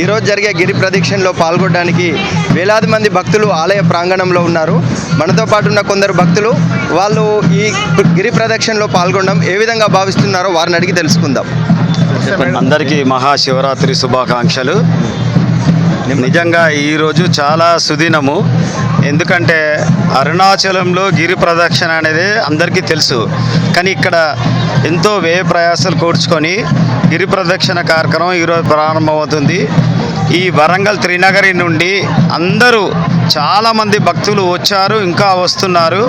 ఈరోజు జరిగే గిరి ప్రదక్షిణలో పాల్గొనడానికి వేలాది మంది భక్తులు ఆలయ ప్రాంగణంలో ఉన్నారు. మనతో పాటు ఉన్న కొందరు భక్తులు వాళ్ళు ఈ గిరి ప్రదక్షిణలో పాల్గొనడం ఏ విధంగా భావిస్తున్నారో వారిని అడిగి తెలుసుకుందాం. అందరికీ మహాశివరాత్రి శుభాకాంక్షలు. నిజంగా ఈరోజు చాలా సుదినము. ఎందుకంటే అరుణాచలంలో గిరి ప్రదక్షిణ అనేది అందరికీ తెలుసు. కానీ ఇక్కడ ఎంతో వ్యయ ప్రయాసాలు కూర్చుకొని గిరి ప్రదక్షిణ కార్యక్రమం ఈరోజు ప్రారంభమవుతుంది. ఈ వరంగల్ త్రినగరి నుండి అందరూ చాలామంది భక్తులు వచ్చారు ఇంకా వస్తున్నారు.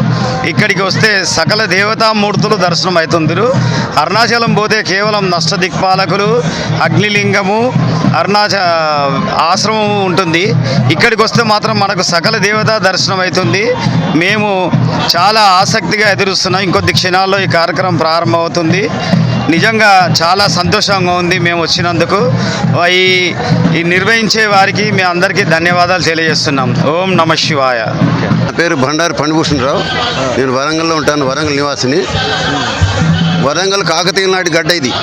ఇక్కడికి వస్తే సకల దేవతామూర్తులు దర్శనం అవుతుందరు అరుణాచలం పోతే కేవలం నష్ట దిక్పాలకులు అగ్నిలింగము అరుణాచ ఆశ్రమం ఉంటుంది. ఇక్కడికి వస్తే మాత్రం మనకు సకల దేవతా దర్శనం అవుతుంది మేము చాలా ఆసక్తిగా ఎదురుస్తున్నాం. ఇంకొద్ది క్షణాల్లో ఈ కార్యక్రమం ప్రారంభమవుతుంది. నిజంగా చాలా సంతోషంగా ఉంది మేము వచ్చినందుకు. ఈ ఈ నిర్వహించే వారికి మీ అందరికీ ధన్యవాదాలు తెలియజేస్తున్నాం. ఓం నమ శివాయ. నా పేరు భండారి పండిభూషణరావు. నేను వరంగల్లో ఉంటాను వరంగల్ నివాసిని. వరంగల్ కాకతీయ నాటి గడ్డ ఇది.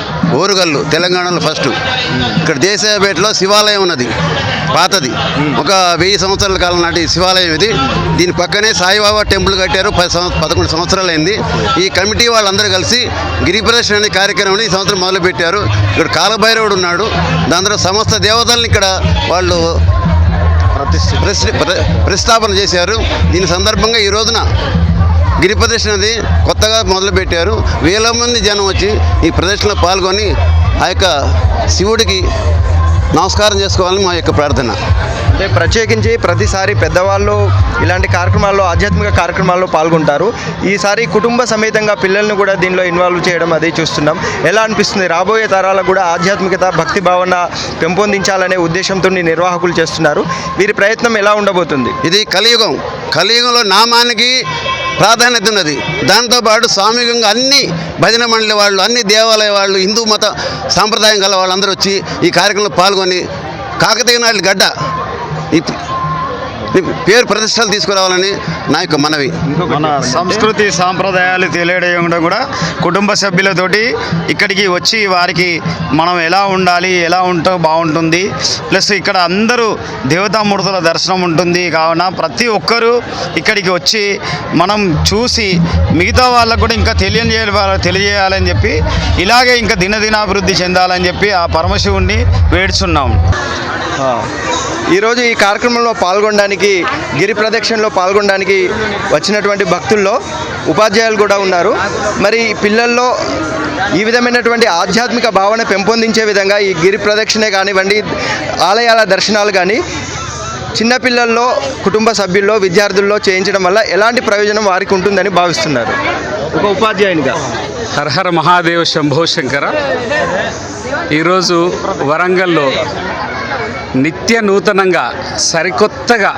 ఓరుగల్లు తెలంగాణలో ఫస్ట్ ఇక్కడ దేశాయపేటలో శివాలయం ఉన్నది. పాతది. ఒక వెయ్యి సంవత్సరాల కాలం నాటి శివాలయం ఇది. దీని పక్కనే సాయిబాబా టెంపుల్ కట్టారు. పది సంవ- పదకొండు సంవత్సరాలు అయింది ఈ కమిటీ వాళ్ళందరూ కలిసి గిరి ప్రదర్శన అనే కార్యక్రమాన్ని ఈ సంవత్సరం మొదలుపెట్టారు. ఇక్కడ కాలభైరవుడు ఉన్నాడు. దాని సమస్త దేవతలను ఇక్కడ వాళ్ళు ప్రతిష్టాపన చేశారు. దీని సందర్భంగా ఈ రోజున గిరి ప్రదర్శన అనేది కొత్తగా మొదలుపెట్టారు. వేల మంది జనం వచ్చి ఈ ప్రదర్శనలో పాల్గొని ఆ యొక్క శివుడికి నమస్కారం చేసుకోవాలని మా యొక్క ప్రార్థన. అంటే ప్రత్యేకించి ప్రతిసారి పెద్దవాళ్ళు ఇలాంటి కార్యక్రమాల్లో ఆధ్యాత్మిక కార్యక్రమాల్లో పాల్గొంటారు. ఈసారి కుటుంబ సమేతంగా పిల్లల్ని కూడా దీనిలో ఇన్వాల్వ్ చేయడం అది చూస్తున్నాం. ఎలా అనిపిస్తుంది? రాబోయే తరాలకు కూడా ఆధ్యాత్మికత భక్తి భావన పెంపొందించాలనే ఉద్దేశంతో నిర్వాహకులు చేస్తున్నారు. వీరి ప్రయత్నం ఎలా ఉండబోతుంది? ఇది కలియుగం. కలియుగంలో నామానికి ప్రాధాన్యత ఉన్నది. దాంతోపాటు సామూహికంగా అన్ని భజన మండలి వాళ్ళు అన్ని దేవాలయ వాళ్ళు హిందూ మత సాంప్రదాయం గల వాళ్ళందరూ వచ్చి ఈ కార్యక్రమంలో పాల్గొని కాకతీయ నాటి గడ్డ ఈ పేరు ప్రతిష్టలు తీసుకురావాలని నా యొక్క మనవి. మన సంస్కృతి సాంప్రదాయాలు తెలియడం కూడా కుటుంబ సభ్యులతోటి ఇక్కడికి వచ్చి వారికి మనం ఎలా ఉండాలి ఎలా ఉంటే బాగుంటుంది ప్లస్ ఇక్కడ అందరూ దేవతామూర్తుల దర్శనం ఉంటుంది కావున ప్రతి ఒక్కరూ ఇక్కడికి వచ్చి మనం చూసి మిగతా వాళ్ళకు కూడా ఇంకా తెలియజేయాలి తెలియజేయాలని చెప్పి ఇలాగే ఇంకా దినదినాభివృద్ధి చెందాలని చెప్పి ఆ పరమశివుణ్ణి వేడుచున్నాం. ఈరోజు ఈ కార్యక్రమంలో పాల్గొనడానికి గిరి ప్రదక్షిణలో పాల్గొనడానికి వచ్చినటువంటి భక్తుల్లో ఉపాధ్యాయులు కూడా ఉన్నారు. మరి పిల్లల్లో ఈ విధమైనటువంటి ఆధ్యాత్మిక భావన పెంపొందించే విధంగా ఈ గిరి ప్రదక్షిణే కానివ్వండి ఆలయాల దర్శనాలు కానీ చిన్నపిల్లల్లో కుటుంబ సభ్యుల్లో విద్యార్థుల్లో చేయించడం వల్ల ఎలాంటి ప్రయోజనం వారికి ఉంటుందని భావిస్తున్నారు. ఒక ఉపాధ్యాయునిగా. హరహర మహాదేవ శంభో శంకర. ఈరోజు వరంగల్లో నిత్య నూతనంగా సరికొత్తగా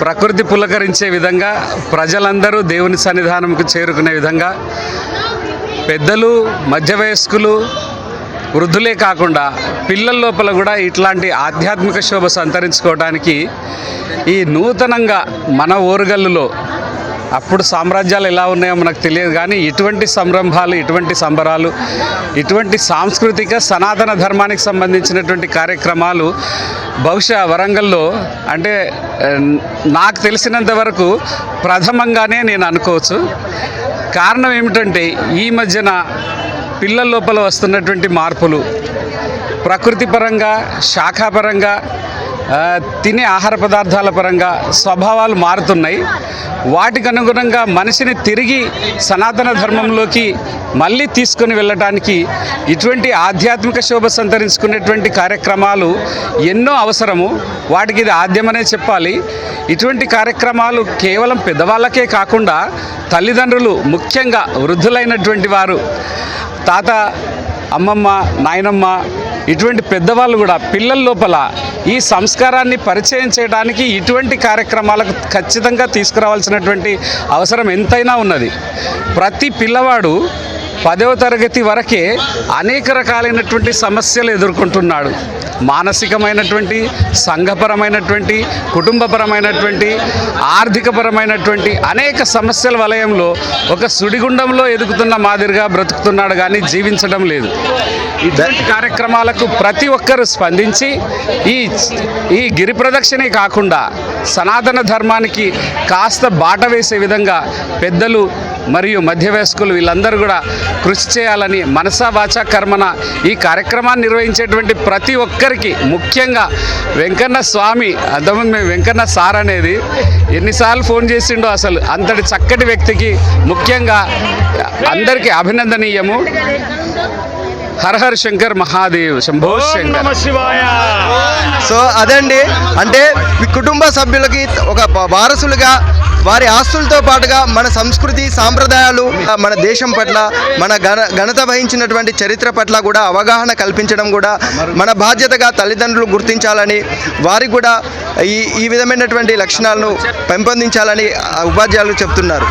ప్రకృతి పులకరించే విధంగా ప్రజలందరూ దేవుని సన్నిధానంకు చేరుకునే విధంగా పెద్దలు మధ్య వయస్కులు వృద్ధులే కాకుండా పిల్లల లోపల కూడా ఇట్లాంటి ఆధ్యాత్మిక శోభ సంతరించుకోవడానికి ఈ నూతనంగా మన ఓరుగల్లులో అప్పుడు సామ్రాజ్యాలు ఎలా ఉన్నాయో మనకు తెలియదు కానీ ఇటువంటి సంరంభాలు ఇటువంటి సంబరాలు ఇటువంటి సాంస్కృతిక సనాతన ధర్మానికి సంబంధించినటువంటి కార్యక్రమాలు బహుశా వరంగల్లో అంటే నాకు తెలిసినంత వరకు ప్రథమంగానే నేను అనుకోవచ్చు. కారణం ఏమిటంటే ఈ మధ్యన పిల్లల లోపల వస్తున్నటువంటి మార్పులు ప్రకృతి పరంగా శాఖాపరంగా తినే ఆహార పదార్థాల పరంగా స్వభావాలు మారుతున్నాయి. వాటికి అనుగుణంగా మనిషిని తిరిగి సనాతన ధర్మంలోకి మళ్ళీ తీసుకొని వెళ్ళటానికి ఇటువంటి ఆధ్యాత్మిక శోభ సంతరించుకునేటువంటి కార్యక్రమాలు ఎన్నో అవసరము. వాటికి ఇది ఆద్యమనే చెప్పాలి. ఇటువంటి కార్యక్రమాలు కేవలం పెద్దవాళ్ళకే కాకుండా తల్లిదండ్రులు ముఖ్యంగా వృద్ధులైనటువంటి వారు తాత అమ్మమ్మ నాయనమ్మ ఇటువంటి పెద్దవాళ్ళు కూడా పిల్లల లోపల ఈ సంస్కారాన్ని పరిచయం చేయడానికి ఇటువంటి కార్యక్రమాలకు ఖచ్చితంగా తీసుకురావాల్సినటువంటి అవసరం ఎంతైనా ఉన్నది. ప్రతి పిల్లవాడు పదవ తరగతి వరకే అనేక రకాలైనటువంటి సమస్యలు ఎదుర్కొంటున్నాడు. మానసికమైనటువంటి సంఘపరమైనటువంటి కుటుంబపరమైనటువంటి ఆర్థికపరమైనటువంటి అనేక సమస్యల వలయంలో ఒక సుడిగుండంలో ఎదుగుతున్న మాదిరిగా బ్రతుకుతున్నాడు కానీ జీవించడం లేదు. ఇటువంటి కార్యక్రమాలకు ప్రతి ఒక్కరూ స్పందించి ఈ ఈ గిరి ప్రదక్షిణే కాకుండా సనాతన ధర్మానికి కాస్త బాట వేసే విధంగా పెద్దలు మరియు మధ్య వయస్కులు వీళ్ళందరూ కూడా కృషి చేయాలని మనసా వాచా కర్మన ఈ కార్యక్రమాన్ని నిర్వహించేటువంటి ప్రతి ఒక్కరికి ముఖ్యంగా వెంకన్న స్వామి అంతకుముందు మేము వెంకన్న సార్ అనేది ఎన్నిసార్లు ఫోన్ చేసిండో అసలు అంతటి చక్కటి వ్యక్తికి ముఖ్యంగా అందరికీ అభినందనీయము. హర హర శంకర్ మహాదేవ్ శంభో శంకర్. సో అదండి అంటే మీ కుటుంబ సభ్యులకి ఒక వారసులుగా వారి ఆస్తులతో పాటుగా మన సంస్కృతి సాంప్రదాయాలు మన దేశం పట్ల మన గణ ఘనత వహించినటువంటి చరిత్ర పట్ల కూడా అవగాహన కల్పించడం కూడా మన బాధ్యతగా తల్లిదండ్రులు గుర్తించాలని వారికి కూడా ఈ ఈ విధమైనటువంటి లక్షణాలను పెంపొందించాలని ఉపాధ్యాయులు చెప్తున్నారు.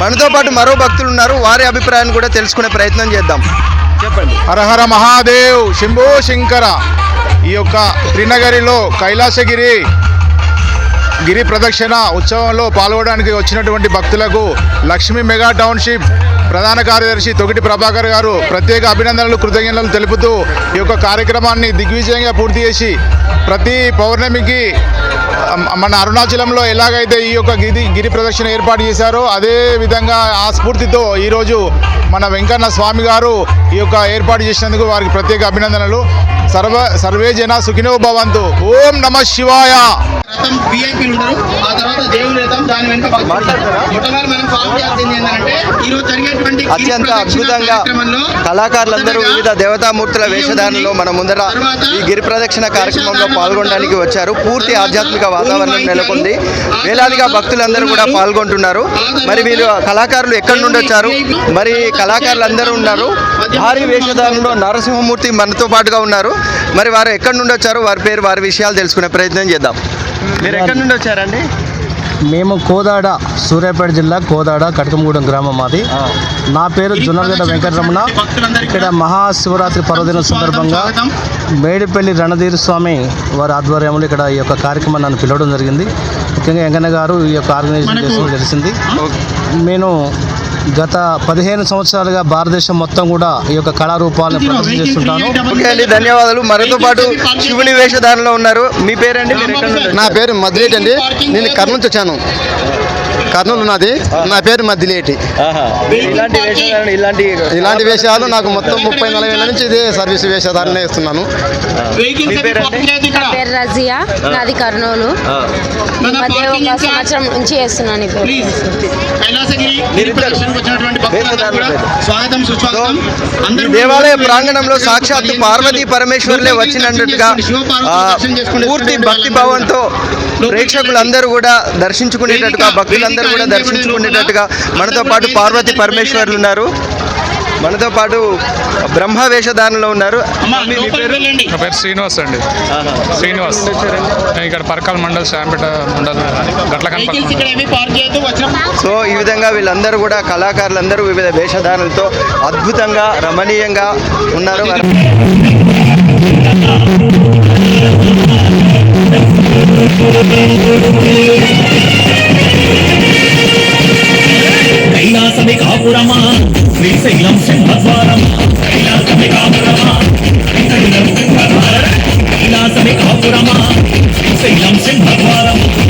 మనతో పాటు మరో భక్తులు ఉన్నారు. వారి అభిప్రాయాన్ని కూడా తెలుసుకునే ప్రయత్నం చేద్దాం. చెప్పండి. హరహర మహాదేవ్ శంభో శంకర ఈ యొక్క త్రినగరిలో కైలాసగిరి గిరి ప్రదక్షిణ ఉత్సవంలో పాల్గొనడానికి వచ్చినటువంటి భక్తులకు లక్ష్మీ మెగా టౌన్షిప్ ప్రధాన కార్యదర్శి తొగిటి ప్రభాకర్ గారు ప్రత్యేక అభినందనలు కృతజ్ఞతలు తెలుపుతూ ఈ యొక్క కార్యక్రమాన్ని దిగ్విజయంగా పూర్తి చేసి ప్రతి పౌర్ణమికి మన అరుణాచలంలో ఎలాగైతే ఈ యొక్క గిరి గిరి ప్రదక్షిణ ఏర్పాటు చేశారో అదే విధంగా ఆ స్ఫూర్తితో ఈరోజు మన వెంకన్న స్వామి గారు ఈ యొక్క ఏర్పాటు చేసినందుకు వారికి ప్రత్యేక అభినందనలు. సర్వ సర్వే జన సుఖినో భవంతు. ఓం నమ శివాయ. రథం విఐపీలు ఉంటారు. ఆ తర్వాత దేవుని రథం దాని వెనుక భక్తులు ఉంటారు. మొట్టమొదటి మనం ఫామ్ చేయాల్సింది ఏంటంటే ఈ రోజు జరిగేటువంటి అత్యంత అద్భుతంగా కళాకారులందరూ వివిధ దేవతామూర్తుల వేషధారణలో మన ముందర ఈ గిరి ప్రదక్షిణ కార్యక్రమంలో పాల్గొనడానికి వచ్చారు. పూర్తి ఆధ్యాత్మిక వాతావరణం నెలకొంది. వేలాదిగా భక్తులందరూ కూడా పాల్గొంటున్నారు. మరి వీళ్ళు కళాకారులు ఎక్కడి నుండి వచ్చారు? మరి కళాకారులు అందరూ ఉన్నారు భారీ వేషధారణలో నరసింహమూర్తి మనతో పాటుగా ఉన్నారు. మరి వారు ఎక్కడి నుండి వచ్చారు? వారి పేరు వారి విషయాలు తెలుసుకునే ప్రయత్నం చేద్దాం. మీరు ఎక్కడి నుండి వచ్చారండి? మేము కోదాడ సూర్యాపేట జిల్లా కోదాడ కటకంగూడెం గ్రామం మాది. నా పేరు జొన్నలగడ్డ వెంకటరమణ. ఇక్కడ మహాశివరాత్రి పర్వదినం సందర్భంగా మేడిపల్లి రణధీర్ స్వామి వారి ఆధ్వర్యంలో ఇక్కడ ఈ యొక్క కార్యక్రమాన్ని నన్ను పిలవడం జరిగింది. ముఖ్యంగా వెంకన్న గారు ఈ యొక్క ఆర్గనైజేషన్ చేసిన తెలిసింది. నేను గత పదిహేను సంవత్సరాలుగా భారతదేశం మొత్తం కూడా ఈ యొక్క కళారూపాలను ప్రదర్శన చేస్తుంటాను ఓకే అండి ధన్యవాదాలు. మనతో పాటు శివుని వేషధారణలో ఉన్నారు. మీ పేరండి? నా పేరు మద్దిలేటి అండి. నేను కర్నూలు వచ్చాను. కర్నూలు నాది నా పేరు మద్దిలేటి ఆహా. ఇలాంటి వేషాలు నాకు మొత్తం ముప్పై నలభై ఏళ్ళ నుంచి ఇదే సర్వీస్ వేషధారణ వేస్తున్నాను ఇక్కడ? పేరు రజియా. నాది కర్నూలు. మధ్య ఒక సంవత్సరం నుంచి చేస్తున్నాను ఇప్పుడు స్వాగతం సుస్వాగతం. దేవాలయ ప్రాంగణంలో సాక్షాత్తు పార్వతీ పరమేశ్వరులే వచ్చినట్టుగా ఆ, పూర్తి భక్తి భావంతో ప్రేక్షకులందరూ కూడా దర్శించుకునేటట్టుగా భక్తులందరూ కూడా దర్శించుకునేటట్టుగా మనతో పాటు పార్వతీ పరమేశ్వరులు ఉన్నారు. మనతో పాటు బ్రహ్మ వేషధారణలో ఉన్నారు. మీ- పేరు? నా పేరు శ్రీనివాస్ అండి. శ్రీనివాస్. నేను ఇక్కడ పరకాల మండల్ శాంపేట మండల్ గట్ల సో ఈ విధంగా వీళ్ళందరూ కూడా కళాకారులందరూ వివిధ వేషధారణలతో అద్భుతంగా రమణీయంగా ఉన్నారు. కైలాసమే కాపురమా? శ్రీశైలం సింహద్వారం. కైలాసమే కాపురమా శ్రీశైలం సింహద్వారం. కైలాసమే కాపురమా శ్రీశైలం సింహద్వారం.